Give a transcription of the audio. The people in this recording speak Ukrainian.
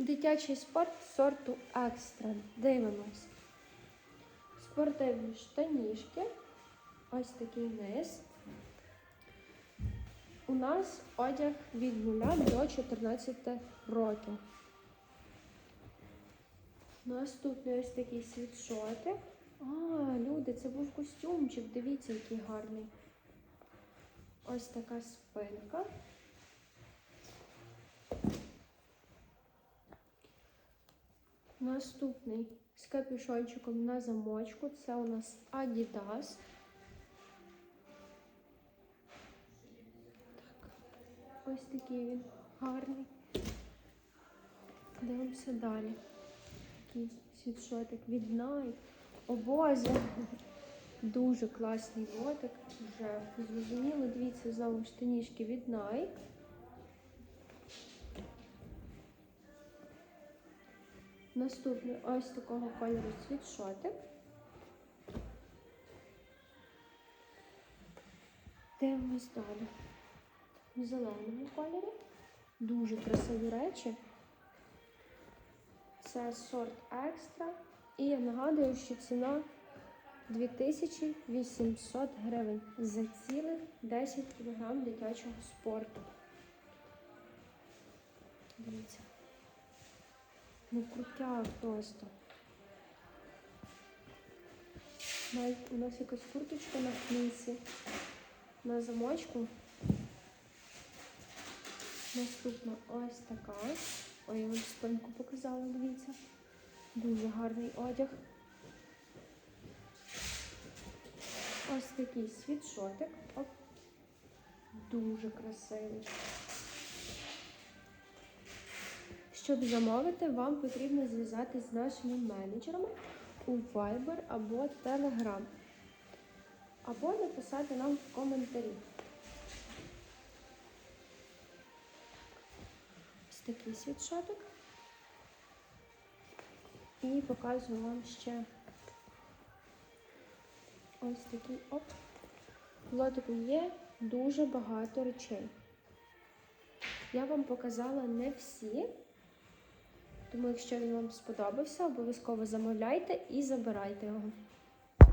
Дитячий спорт сорту екстра. Дивимось. Спортивні штанішки. Ось такий низ. У нас одяг від 0 до 14 років. Наступний ось такий світшотик. А, люди, це був костюмчик. Дивіться, який гарний. Ось така спинка. Наступний з капюшончиком на замочку. Це у нас Adidas. Так, ось такий він гарний. Дивимося далі. Такий світшотик від Nike. О Боже! Дуже класний ботик. Вже зрозуміло. Дивіться, знову штанішки від Nike. Наступний ось такого кольору світшотик. Дивимось далі. В зеленому кольорі. Дуже красиві речі. Це сорт екстра. І я нагадую, що ціна 2800 гривень за цілих 10 кг дитячого спорту. Дивіться. Ну крутяк просто. У нас якась курточка на флісі. На замочку. Наступна ось така. Ой, я вам спинку показала, дивіться. Дуже гарний одяг. Ось такий світшотик. Оп. Дуже красивий. Щоб замовити, вам потрібно зв'язатись з нашими менеджерами у Viber або Telegram. Або написати нам в коментарі. Ось такий світшотик. І показую вам ще ось такий оп. В лотику є дуже багато речей. Я вам показала не всі. Тому, якщо він вам сподобався, обов'язково замовляйте і забирайте його.